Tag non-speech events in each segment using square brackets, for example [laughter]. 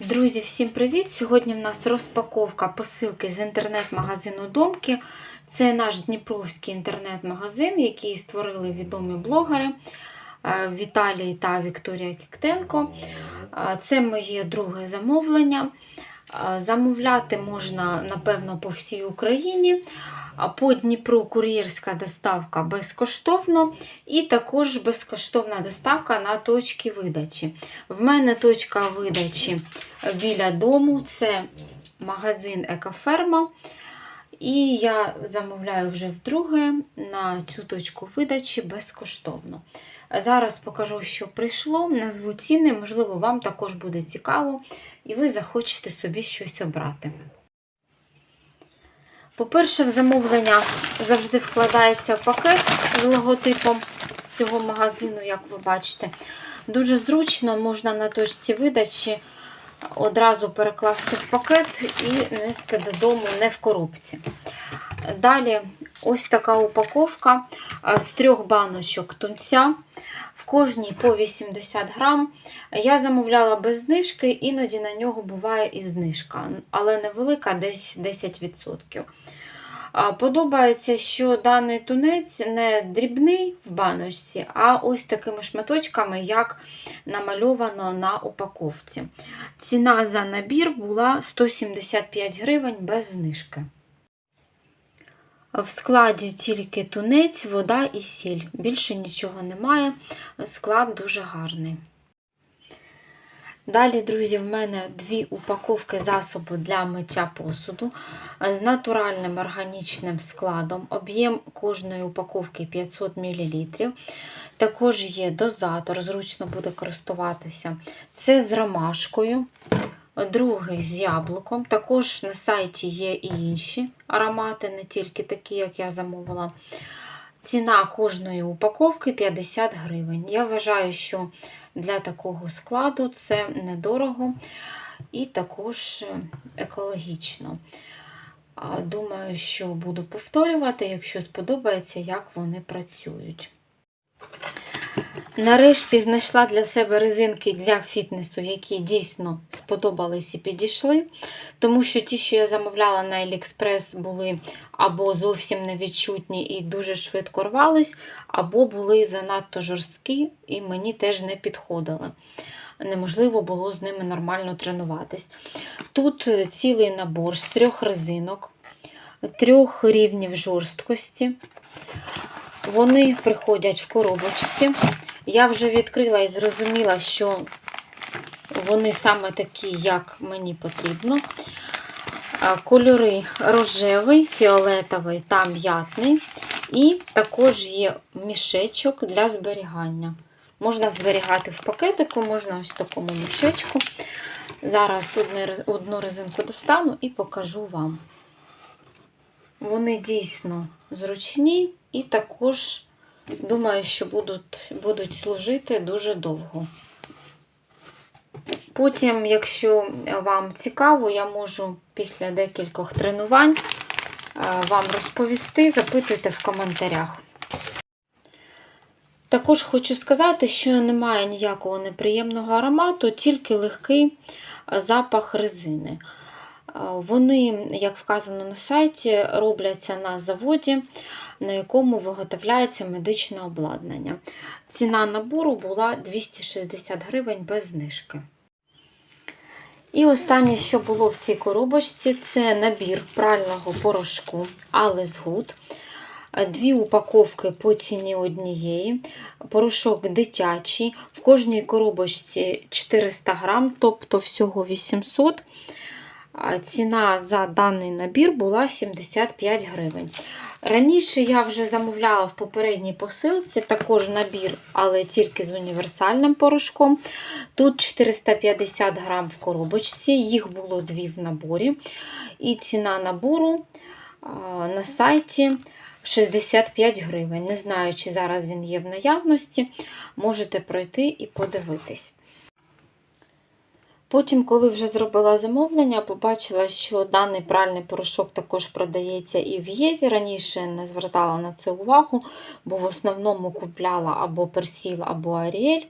Друзі, всім привіт! Сьогодні в нас розпаковка посилки з інтернет-магазину Домки. Це наш Дніпровський інтернет-магазин, який створили відомі блогери е, Віталій та Вікторія Кіктенко. Е, Це моє друге замовлення. Е, Замовляти можна, напевно, по всій Україні. По Дніпру кур'єрська доставка безкоштовно, і також безкоштовна доставка на точки видачі. В мене точка видачі біля дому це магазин Екоферма. І я замовляю вже вдруге на цю точку видачі безкоштовно. Зараз покажу, що прийшло, назву ціни, можливо, вам також буде цікаво, і ви захочете собі щось обрати. По-перше, в замовлення завжди вкладається пакет з логотипом цього магазину, як ви бачите. Дуже зручно можна на точці видачі одразу перекласти в пакет і нести додому не в коробці. Далі ось така упаковка з трьох баночок тунця. Кожній по 80 грам. Я замовляла без знижки, іноді на нього буває і знижка, але невелика, десь 10%. Подобається, що даний тунець не дрібний в баночці, а ось такими шматочками, як намальовано на упаковці. Ціна за набір була 175 гривень без знижки. В складі тільки тунець, вода і сіль. Більше нічого немає. Склад дуже гарний. Далі, друзі, в мене дві упаковки засобу для миття посуду з натуральним органічним складом. Об'єм кожної упаковки 500 мл. Також є дозатор, зручно буде користуватися. Це з ромашкою, другий з яблуком. Також на сайті є і інші аромати, не тільки такі, як я замовила. Ціна кожної упаковки 50 гривень. Я вважаю, що для такого складу це недорого і також екологічно. Думаю, що буду повторювати, якщо сподобається, як вони працюють. Нарешті знайшла для себе резинки для фітнесу, які дійсно сподобались і підійшли. Тому що ті, що я замовляла на AliExpress, були або зовсім невідчутні і дуже швидко рвались, або були занадто жорсткі і мені теж не підходили. Неможливо було з ними нормально тренуватись. Тут цілий набор з трьох резинок, трьох рівнів жорсткості. Вони приходять в коробочці. Я вже відкрила і зрозуміла, що вони саме такі, як мені потрібно. Кольори рожевий, фіолетовий та м'ятний. І також є мішечок для зберігання. Можна зберігати в пакетику, можна ось в такому мішечку. Зараз одну резинку достану і покажу вам. Вони дійсно зручні і також, думаю, що будуть, будуть служити дуже довго. Потім, якщо вам цікаво, я можу після декількох тренувань вам розповісти, запитуйте в коментарях. Також хочу сказати, що немає ніякого неприємного аромату, тільки легкий запах резини. Вони, як вказано на сайті, робляться на заводі, на якому виготовляється медичне обладнання. Ціна набору була 260 гривень без знижки. І останнє, що було в цій коробочці, це набір прального порошку Alice Good. Дві упаковки по ціні однієї. Порошок дитячий. В кожній коробочці 400 грам, тобто всього 800 Ціна за даний набір була 75 гривень. Раніше я вже замовляла в попередній посилці також набір, але тільки з універсальним порошком. Тут 450 грам в коробочці, їх було дві в наборі. І ціна набору на сайті 65 гривень. Не знаю, чи зараз він є в наявності. Можете пройти і подивитись. Потім, коли вже зробила замовлення, побачила, що даний пральний порошок також продається і в Єві. Раніше не звертала на це увагу, бо в основному купляла або персіл, або Аріель.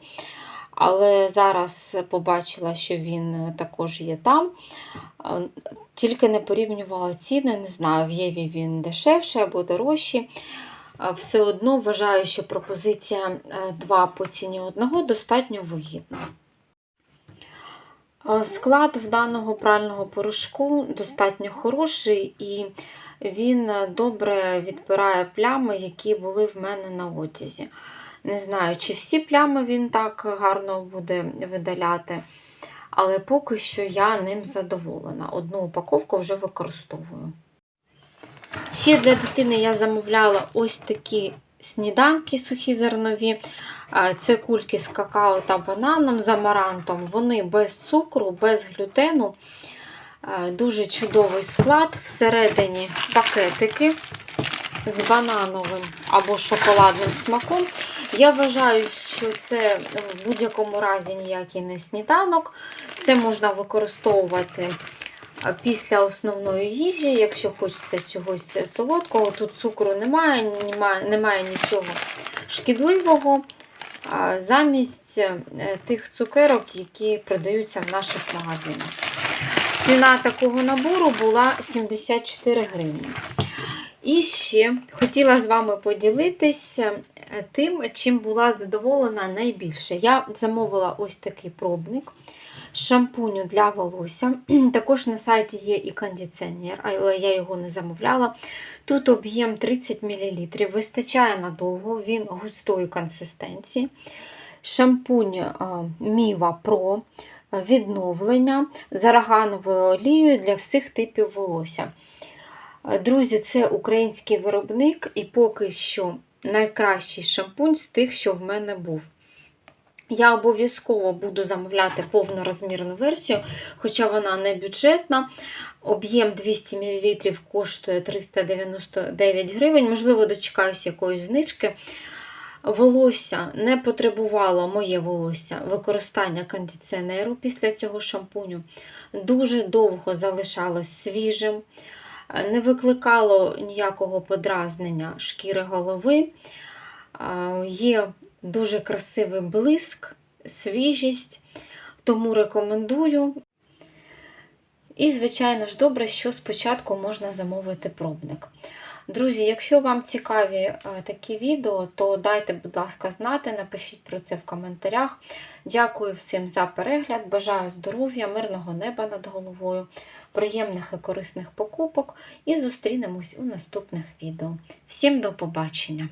але зараз побачила, що він також є там. Е, Тільки не порівнювала ціни, не знаю, в Єві він дешевший або дорожчий. Е, Все одно вважаю, що пропозиція 2 по ціні одного достатньо вигідна. Е, Склад в даного прального порошку достатньо хороший і він е, добре відпирає плями, які були в мене на одязі. Не знаю, чи всі плями він так гарно буде видаляти, але поки що я ним задоволена. Одну упаковку вже використовую. Ще для дитини я замовляла ось такі сніданки сухі зернові. Це кульки з какао та бананом з амарантом. Вони без цукру, без глютену. Дуже чудовий склад. Всередині пакетики з банановим або шоколадним смаком. Я вважаю, що це в будь-якому разі ніякий не сніданок. Це можна використовувати після основної їжі, якщо хочеться чогось солодкого. Тут цукру немає, немає, немає нічого шкідливого. Замість е, тих цукерок, які продаються в наших магазинах. Ціна такого набору була 74 гривні. І ще хотіла з вами поділитися тим, чим була задоволена найбільше. Я замовила ось такий пробник шампуню для волосся. [clears throat] Також на сайті є і кондиціонер, але я його не замовляла. Тут об'єм 30 мл. Вистачає надовго, він густої консистенції. Шампунь Міва Pro відновлення з аргановою олією для всіх типів волосся. Друзі, це український виробник, і поки що найкращий шампунь з тих, що в мене був. Я обов'язково буду замовляти повнорозмірну версію, хоча вона не бюджетна. Об'єм 200 мл коштує 399 гривень. Можливо, дочекаюсь якоїсь знижки. Волосся не потребувало моє волосся використання кондиціонеру після цього шампуню. Дуже довго залишалось свіжим, не викликало ніякого подразнення шкіри голови. Є дуже красивий блиск, свіжість, тому рекомендую. І, звичайно ж, добре, що спочатку можна замовити пробник. Друзі, якщо вам цікаві е, такі відео, то дайте, будь ласка, знати, напишіть про це в коментарях. Дякую всім за перегляд, бажаю здоров'я, мирного неба над головою, приємних і корисних покупок і зустрінемось у наступних відео. Всім до побачення!